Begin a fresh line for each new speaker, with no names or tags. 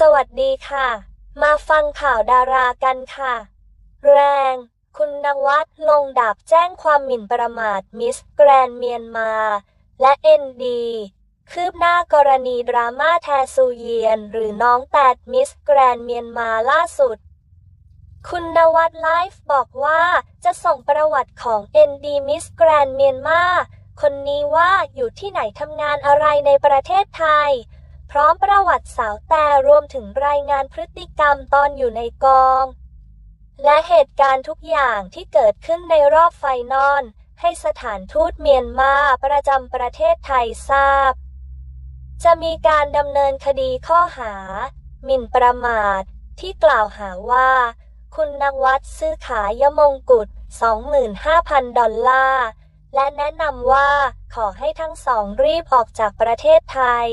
สวัสดีค่ะ มาฟังข่าวดารากันค่ะ แรง คุณนวัดลงดาบแจ้งความหมิ่นประมาทมิสแกรนเมียนมา และเอ็นดีคืบหน้ากรณีดราม่าแทซูเยียน หรือน้องแตดมิสแกรนเมียนมาล่าสุด คุณนวัดไลฟ์บอกว่าจะส่งประวัติของ ND Miss Grand เมียนมาคนนี้ว่าอยู่ที่ไหนทำงานอะไรในประเทศไทย พร้อมประวัติสาวแต่รวมถึงรายงานพฤติกรรมตอนอยู่ในกอง และเหตุการณ์ทุกอย่างที่เกิดขึ้นในรอบไฟนอลให้สถานทูตเมียนมาประจำประเทศไทยทราบ จะมีการดำเนินคดีข้อหา หมิ่นประมาท ที่กล่าวหาว่า คุณนวัดซื้อขายยมงกุฎ25,000 ดอลลาร์ และแนะนำว่าขอให้ทั้งสองรีบออกจากประเทศไทย